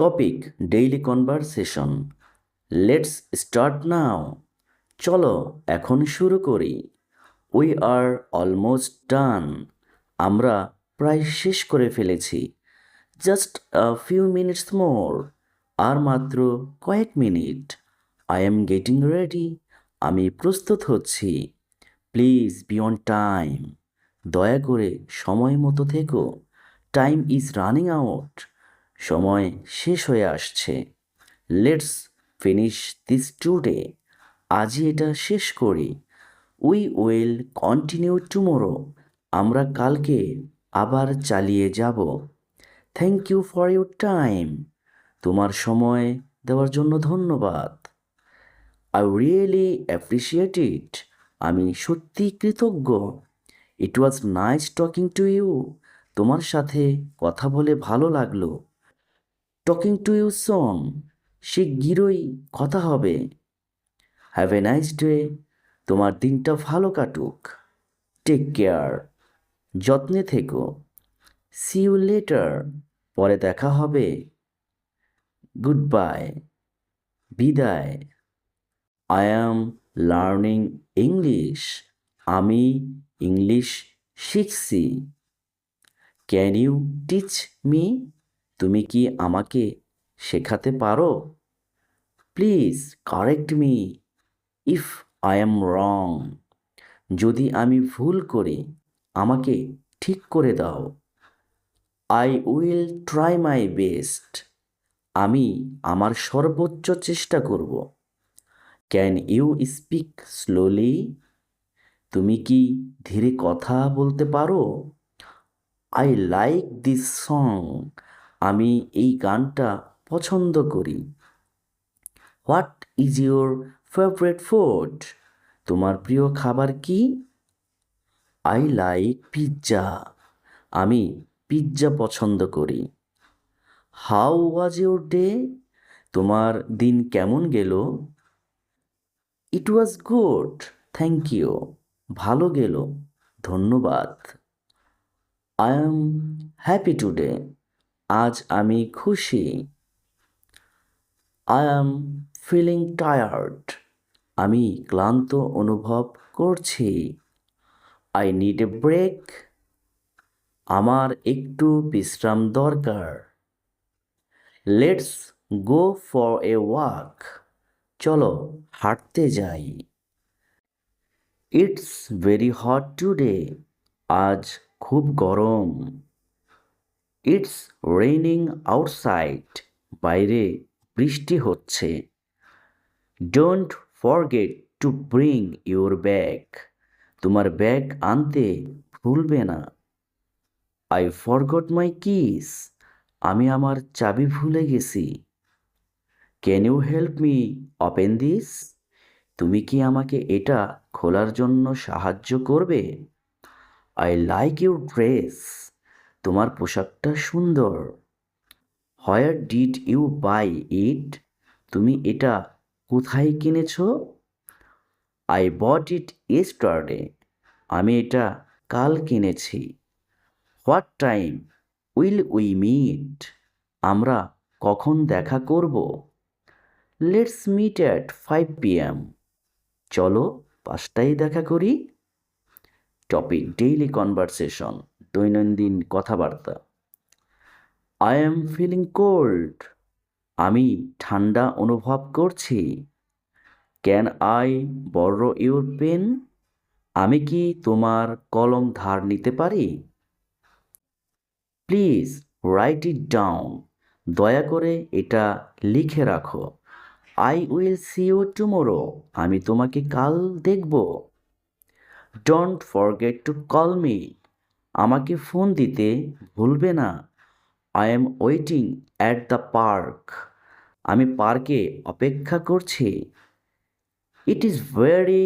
Topic daily conversation let's start now চলো এখন শুরু করি। উই আর অলমোস্ট ডান আমরা প্রায় শেষ করে ফেলেছি। Just a few minutes more আর মাত্র কয়েক মিনিট। আই এম গেটিং রেডি আমি প্রস্তুত হচ্ছি। প্লিজ বি অন টাইম দয়া করে সময় মতো থেকো। টাইম ইজ রানিং আউট সময় শেষ হয়ে আসছে। লেটস ফিনিশ দিস টুডে আজই এটা শেষ করি। উই উইল কন্টিনিউ টুমোরো আমরা কালকে আবার চালিয়ে যাব। Thank you for your time তোমার সময় দেওয়ার জন্য ধন্যবাদ। আই রিয়েলি অ্যাপ্রিসিয়েট ইট আমি সত্যি কৃতজ্ঞ। It was nice talking to you তোমার সাথে কথা বলে ভালো লাগল। টকিং টু ইউ সং শিগগিরই কথা হবে। হ্যাভ এ নাইস ডে তোমার দিনটা ভালো কাটুক। টেক কেয়ার যত্নে থেকো। সি ইউ লেটার পরে দেখা হবে। গুড বাই বিদায়। আই অ্যাম লার্নিং ইংলিশ আমি ইংলিশ শিখছি। ক্যান ইউ টিচ মি তুমি কি আমাকে শেখাতে পারো? Please correct me if I am wrong যদি আমি ভুল করি, আমাকে ঠিক করে দাও। I will try my best আমি আমার সর্বোচ্চ চেষ্টা করব। ক্যান ইউ স্পিক স্লোলি তুমি কি ধীরে কথা বলতে পারো? আই লাইক দিস সং আমি এই গানটা পছন্দ করি। What is your favourite food তোমার প্রিয় খাবার কি? আই লাইক পিৎজা আমি পিৎজা পছন্দ করি। হাউ ওয়াজ ইউর ডে তোমার দিন কেমন গেল? It was good thank you ভালো গেল। ধন্যবাদ। আই এম হ্যাপি টুডে আজ আমি খুশি। আই এম ফিলিং টায়ার্ড আমি ক্লান্ত অনুভব করছি। আই নিড এ ব্রেক আমার একটু বিশ্রাম দরকার। Let's go for a walk চলো, হাঁটতে যাই। ইটস ভেরি হট টুডে আজ খুব গরম। ইটস রেইনিং আউটসাইড বাইরে বৃষ্টি হচ্ছে। Don't forget to bring your bag তোমার ব্যাগ আনতে ভুলবে না। আই ফরগট মাই কিস আমি আমার চাবি ভুলে গেছি। Can you help me open this তুমি কি আমাকে এটা খোলার জন্য সাহায্য করবে? আই লাইক ইউর ড্রেস তোমার পোশাকটা সুন্দর। Where did you buy it তুমি এটা কোথায় কিনেছ? আই বট ইট ইস্টারডে আমি এটা কাল কিনেছি। What time will we meet আমরা কখন দেখা করব? Let's meet at five P M চলো পাঁচটায় দেখা করি। টপিক ডেইলি কনভারসেশন দৈনন্দিন কথাবার্তা। আই এম ফিলিং কোল্ড আমি ঠান্ডা অনুভব করছি। Can I borrow your pen আমি কি তোমার কলম ধার নিতে পারি? প্লিজ রাইট ইট ডাউন দয়া করে এটা লিখে রাখো। I will see you tomorrow আমি তোমাকে কাল দেখব। Don't forget to call me আমাকে ফোন দিতে ভুলবে না। I am waiting at the park আমি পার্কে অপেক্ষা করছি। It is very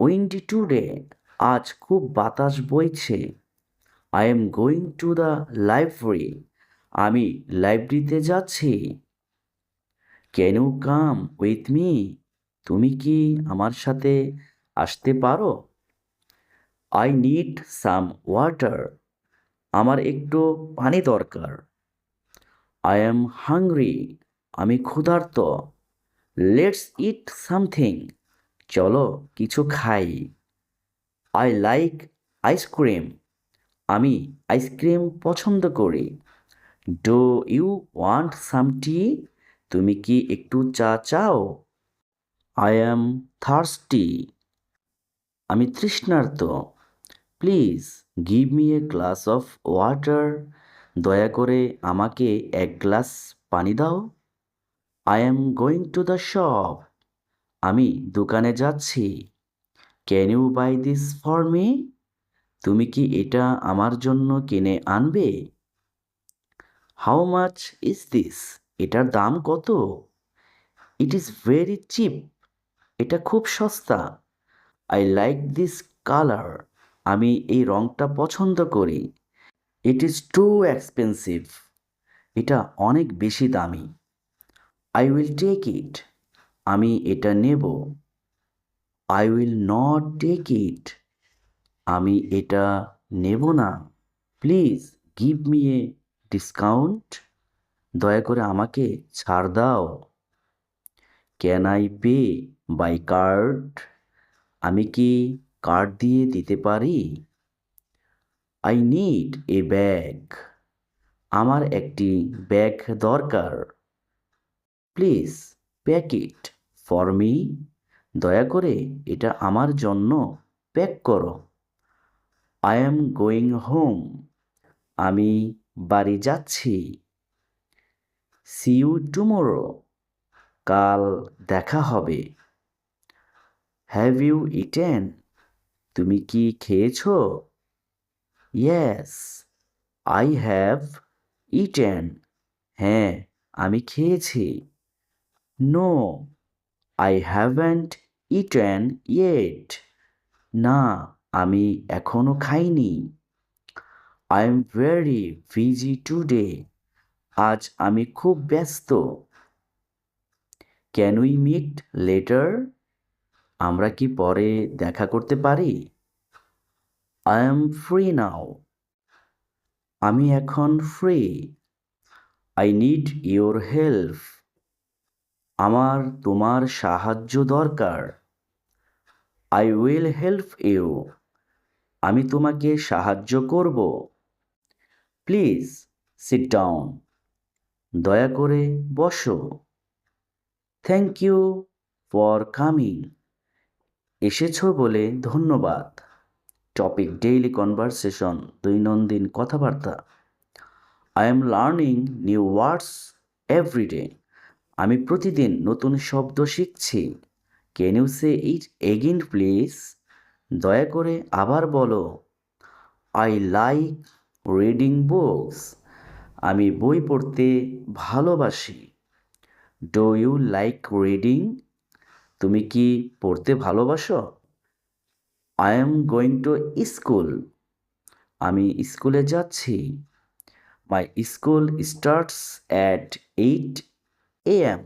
windy today আজ খুব বাতাস বইছে। I am going to the library আমি লাইব্রেরিতে যাচ্ছি। Can you come with me তুমি কি আমার সাথে আসতে পারো? আই নিড সাম ওয়াটার আমার একটু পানি দরকার। আই এম হাংরি আমি ক্ষুধার্ত। লেটস ইট সামথিং চলো কিছু খাই। আই লাইক আইসক্রিম আমি আইসক্রিম পছন্দ করি। Do you want some tea তুমি কি একটু চা চাও? আই অ্যাম থার্সটি আমি তৃষ্ণার্ত। Please give me a glass of water. দয়া করে আমাকে এক গ্লাস পানি দাও। I am going to the shop. আমি দোকানে যাচ্ছি। Can you buy this for me? তুমি কি এটা আমার জন্য কিনে আনবে? How much is this? এটার দাম কত? It is very cheap. এটা খুব সস্তা। I like this colour. আমি এই রঙটা পছন্দ করি। ইট ইজ টু এক্সপেন্সিভ এটা অনেক বেশি দামি। আই উইল টেক ইট আমি এটা নেব। I will not take it আমি এটা নেব না। Please give me a discount দয়া করে আমাকে ছাড় দাও। Can I pay by card আমি কি কার্ড দিয়ে দিতে পারি? আই নিড এ ব্যাগ আমার একটি ব্যাগ দরকার। Please pack it for me দয়া করে এটা আমার জন্য প্যাক করো। আই এম গোয়িং হোম আমি বাড়ি যাচ্ছি। সি ইউ টুমোরো কাল দেখা হবে। হ্যাভ ইউ ইটেন তুমি কি খেয়েছো? ইয়েস আই হ্যাভ ইটেন হ্যাঁ আমি খেয়েছি। No I haven't eaten yet না, আমি এখনও খাইনি। I am very busy today আজ আমি খুব ব্যস্ত। ক্যান উই মিট লেটার আমরা কি পরে দেখা করতে পারি? আই এম ফ্রি নাও আমি এখন free I need your help আমার তোমার সাহায্য দরকার। আই উইল হেল্প ইউ আমি তোমাকে সাহায্য করব। প্লিজ সিট ডাউন দয়া করে বসো। থ্যাংক ইউ ফর কামিং এসেছ বলে ধন্যবাদ। টপিক ডেইলি কনভারসেশন দৈনন্দিন কথাবার্তা। I am learning new words everyday আমি প্রতিদিন নতুন শব্দ শিখছি। Can you say it again please দয়া করে আবার বলো। আই লাইক রিডিং বুকস আমি বই পড়তে ভালোবাসি। ডো ইউ লাইক রিডিং তুমি কি পড়তে ভালোবাসো? I am going to school আমি স্কুলে যাচ্ছি। My school starts at eight A M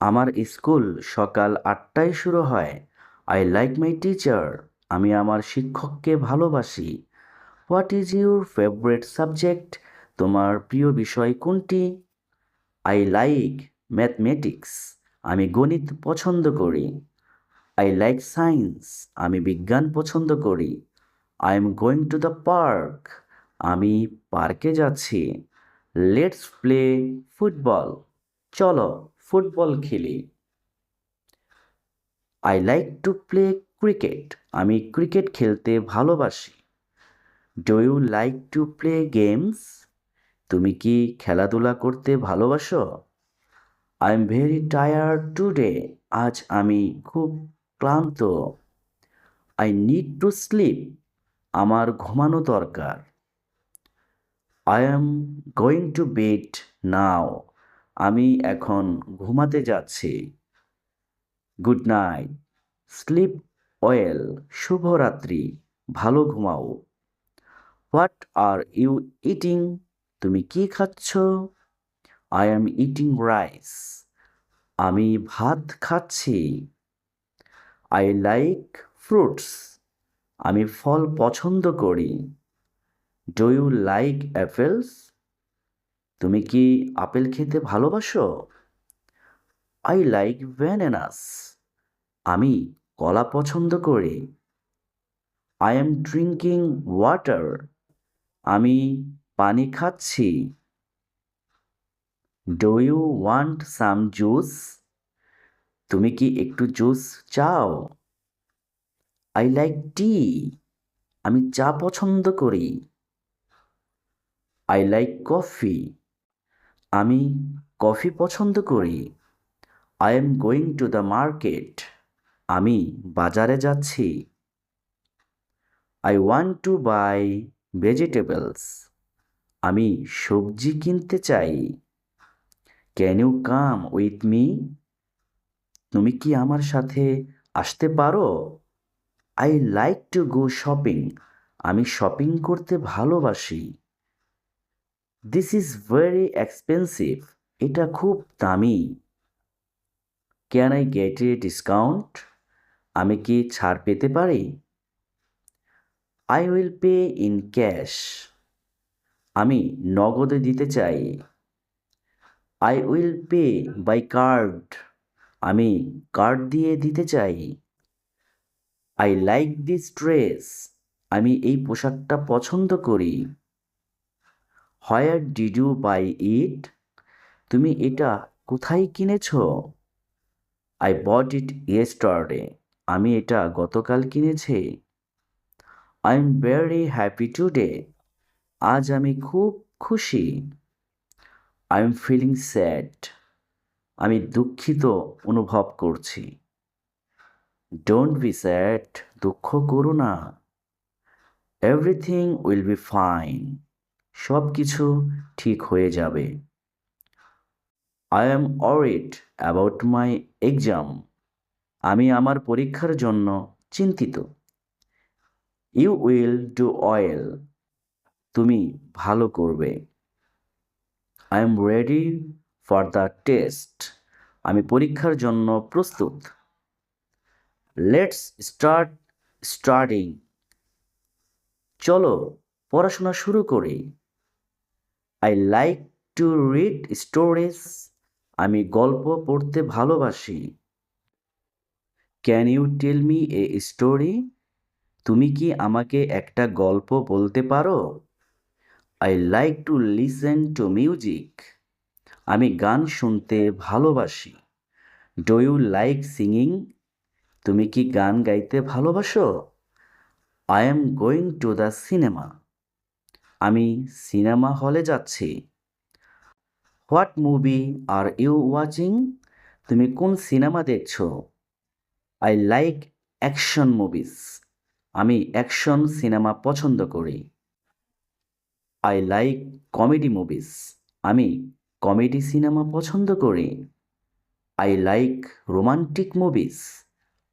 আমার স্কুল সকাল আটটায় শুরু হয়। আই লাইক মাই টিচার আমি আমার শিক্ষককে ভালোবাসি। What is your favourite subject তোমার প্রিয় বিষয় কোনটি? আই লাইক ম্যাথমেটিক্স আমি গণিত পছন্দ করি। আই লাইক সায়েন্স আমি বিজ্ঞান পছন্দ করি। I am going to the park আমি পার্কে যাচ্ছি। লেটস প্লে ফুটবল চলো ফুটবল খেলি। I like to play cricket আমি ক্রিকেট খেলতে ভালোবাসি। Do you like to play games তুমি কি খেলাধুলা করতে ভালোবাসো? I am very tired today আজ আমি খুব ক্লান্ত। আই নিড টু স্লিপ আমার ঘুমানো দরকার। I am going to bed now আমি এখন ঘুমাতে যাচ্ছি। গুড নাইট স্লিপ ওয়েল শুভরাত্রি। ভালো ঘুমাও। হোয়াট আর ইউ ইটিং তুমি কি খাচ্ছ? আই এম ইটিং রাইস আমি ভাত খাচ্ছি। আই লাইক ফ্রুটস আমি ফল পছন্দ করি। ডু ইউ লাইক অ্যাপেলস তুমি কি আপেল খেতে ভালোবাসো? আই লাইক ব্যানানাস আমি কলা পছন্দ করি। আই এম ড্রিঙ্কিং ওয়াটার আমি পানি খাচ্ছি। Do you want some juice তুমি কি একটু জুস চাও? আই লাইক টি আমি চা পছন্দ করি। আই লাইক কফি আমি কফি পছন্দ করি। I am going to the market আমি বাজারে যাচ্ছি। I want to buy vegetables আমি সবজি কিনতে চাই। Can you come with me তুমি কি আমার সাথে আসতে পারো? I like to go shopping আমি শপিং করতে ভালোবাসি। দিস ইজ ভেরি এক্সপেন্সিভ এটা খুব দামি। Can I get a discount আমি কি ছাড় পেতে পারি? I will pay in cash আমি নগদে দিতে চাই। I will pay by card আমি কার্ড দিয়ে দিতে চাই। আই লাইক দিস ড্রেস আমি এই পোশাকটা পছন্দ করি। Where did you buy it তুমি এটা কোথায় কিনেছ? আই বট ইট ইয়েস্টারডে আমি এটা গতকাল কিনেছি। I am very happy today আজ আমি খুব খুশি। আই এম ফিলিং স্যাড আমি দুঃখিত অনুভব করছি। ডোন্ট বি স্যাড দুঃখ করো না। এভরিথিং উইল বি ফাইন সব কিছু ঠিক হয়ে যাবে। I am worried about my exam আমি আমার পরীক্ষার জন্য চিন্তিত। ইউ উইল ডু অয়েল তুমি ভালো করবে। I am ready for the test আমি পরীক্ষার জন্য প্রস্তুত। লেটস স্টার্ট স্টার্টিং চলো পড়াশোনা শুরু করি। I like to read stories আমি গল্প পড়তে ভালোবাসি। Can you tell me a story তুমি কি আমাকে একটা গল্প বলতে পারো? I like to listen to music আমি গান শুনতে ভালোবাসি। ডু ইউ লাইক সিঙ্গিং তুমি কি গান গাইতে ভালোবাসো? I am going to the cinema আমি সিনেমা হলে যাচ্ছি। What movie are you watching তুমি কোন সিনেমা দেখছ? আই লাইক অ্যাকশন মুভিস আমি অ্যাকশন সিনেমা পছন্দ করি। আই লাইক কমেডি মুভিস আমি কমেডি সিনেমা পছন্দ করি। আই লাইক রোমান্টিক মুভিস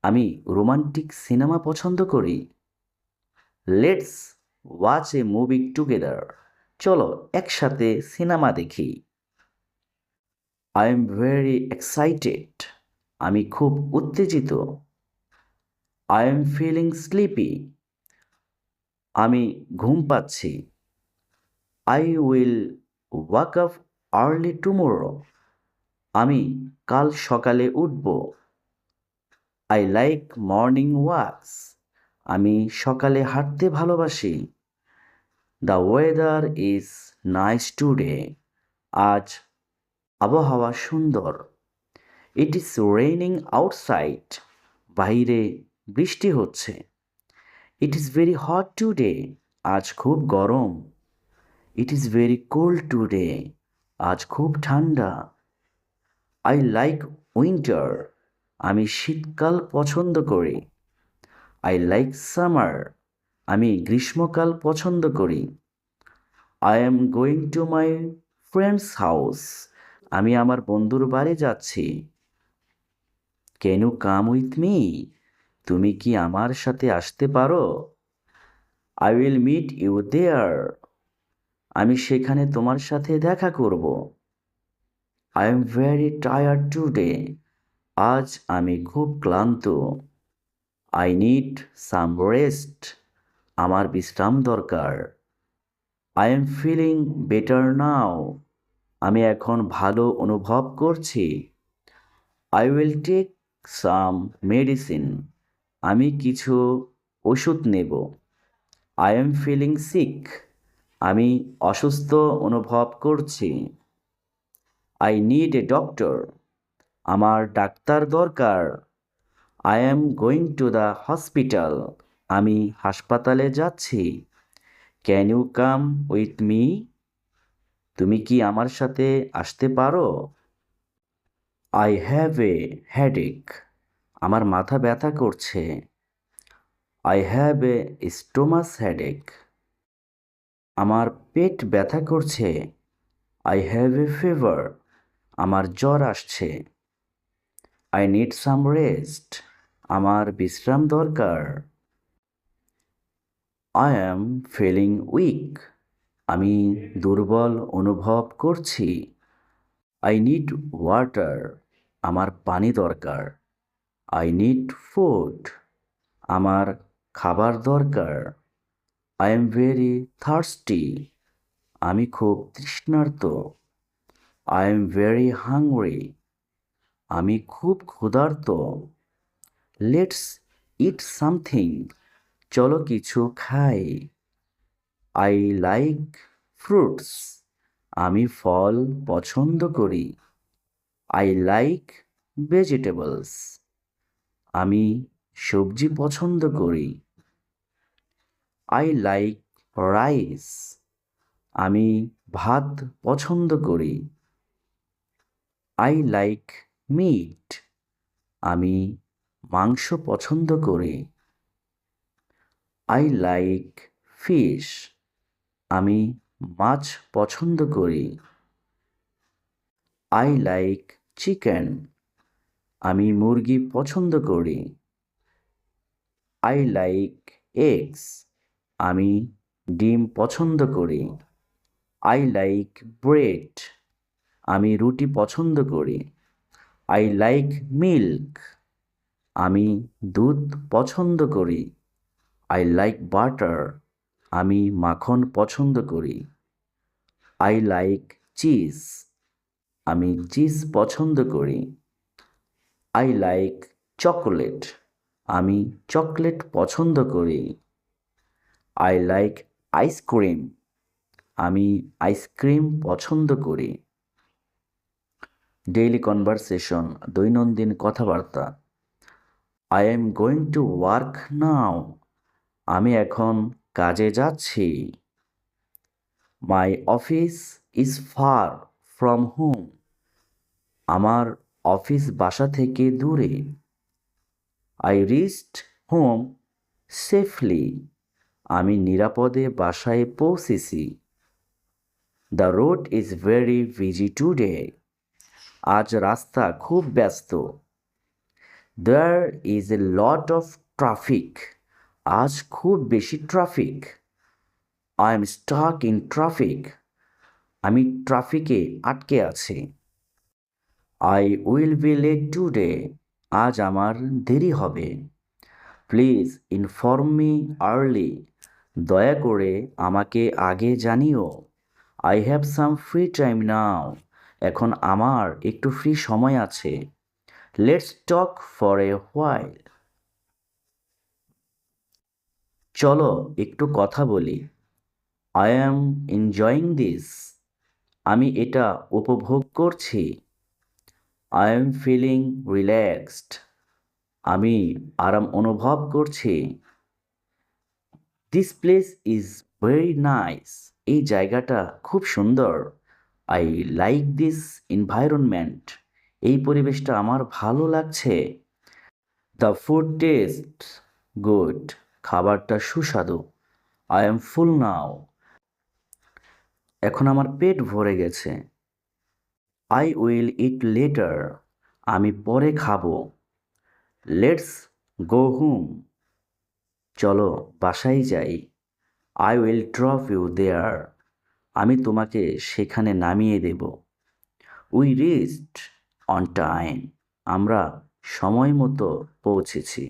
আমি রোমান্টিক সিনেমা পছন্দ করি। Let's watch a movie together চলো একসাথে সিনেমা দেখি। আই এম ভেরি এক্সাইটেড আমি খুব উত্তেজিত। আই এম ফিলিং স্লিপি আমি ঘুম পাচ্ছি। I will walk up early tomorrow আমি কাল সকালে উঠব। আই লাইক মর্নিং ওয়াকস আমি সকালে হাঁটতে ভালোবাসি। The weather is nice today আজ আবহাওয়া সুন্দর। ইট ইজ রেইনিং আউটসাইড বাইরে বৃষ্টি হচ্ছে। It is very hot today আজ খুব গরম। It is very cold today আজ খুব ঠান্ডা। আই লাইক উইন্টার আমি শীতকাল পছন্দ করি। আই লাইক সামার আমি গ্রীষ্মকাল পছন্দ করি। I am going to my friend's house আমি আমার বন্ধুর বাড়ি যাচ্ছি। ইউ কাম উইথ মি তুমি কি আমার সাথে আসতে পারো? I will meet you there আমি সেখানে তোমার সাথে দেখা করব। I am very tired today আজ আমি খুব ক্লান্ত। আই নিড সাম রেস্ট আমার বিশ্রাম দরকার। I am feeling better now আমি এখন ভালো অনুভব করছি। I will take some medicine আমি কিছু ওষুধ নেব। আই এম ফিলিং সিক আমি অসুস্থ অনুভব করছি। আই নিড এ ডক্টর আমার ডাক্তার দরকার। I am going to the hospital আমি হাসপাতালে যাচ্ছি। Can you come with me তুমি কি আমার সাথে আসতে পারো? আই হ্যাভ এ হেডেক আমার মাথা ব্যথা করছে। I have a stomach headache আমার পেট ব্যথা করছে। আই হ্যাভ এ ফিভার আমার জ্বর আসছে। আই নিড সাম রেস্ট আমার বিশ্রাম দরকার। আই অ্যাম ফিলিং উইক আমি দুর্বল অনুভব করছি। আই নিড ওয়াটার আমার পানি দরকার। আই নিড ফুড আমার খাবার দরকার। আই এম ভেরি থার্স্টি আমি খুব তৃষ্ণার্ত। আই এম ভেরি হাংরি আমি খুব ক্ষুধার্ত। লেটস ইট সামথিং চলো কিছু খাই। আই লাইক ফ্রুটস আমি ফল পছন্দ করি। আই লাইক ভেজিটেবলস আমি সবজি পছন্দ করি। আই লাইক রাইস আমি ভাত পছন্দ করি। আই লাইক মিট আমি মাংস পছন্দ করি। আই লাইক ফিশ আমি মাছ পছন্দ করি। আই লাইক চিকেন আমি মুরগি পছন্দ করি। আই লাইক এগস আমি ডিম পছন্দ করি। আই লাইক ব্রেড আমি রুটি পছন্দ করি। আই লাইক মিল্ক আমি দুধ পছন্দ করি। আই লাইক বাটার আমি মাখন পছন্দ করি। আই লাইক চিজ আমি চিজ পছন্দ করি। আই লাইক চকোলেট আমি চকলেট পছন্দ করি। আই লাইক আইসক্রিম আমি আইসক্রিম পছন্দ করি। ডেইলি কনভারসেশন দৈনন্দিন কথাবার্তা। I am going to work now আমি এখন কাজে যাচ্ছি। My office is far from home আমার অফিস বাসা থেকে দূরে। আই রিস্ট হোম সেফলি আমি নিরাপদে বাসায় পৌঁছেছি। The road is very busy today আজ রাস্তা খুব ব্যস্ত। There is a lot of traffic আজ খুব বেশি traffic I am stuck in traffic আমি ট্রাফিকে আটকে আছি। I will be late today আজ আমার দেরি হবে। প্লিজ ইনফর্ম মি আর্লি দয়া করে আমাকে আগে জানিও I have some free time now এখন আমার একটু ফ্রি সময় আছে। Let's talk for a while চলো একটু কথা বলি। আই অ্যাম এনজয়িং দিস আমি এটা উপভোগ করছি। আই এম ফিলিং রিল্যাক্সড আমি আরাম অনুভব করছি। This place is very nice এই জায়গাটা খুব সুন্দর। আই লাইক দিস এনভায়রনমেন্ট এই পরিবেশটা আমার ভালো লাগছে। দ্য ফুড টেস্ট গুড খাবারটা সুস্বাদু। আই এম ফুল নাও এখন আমার পেট ভরে গেছে। আই উইল ইট লেটার আমি পরে খাব। লেটস গো হুম চলো বাসায় যাই। I will drop you there আমি তোমাকে সেখানে নামিয়ে দেব। উই রিস্ট অন টাইম আমরা সময় মতো পৌঁছেছি।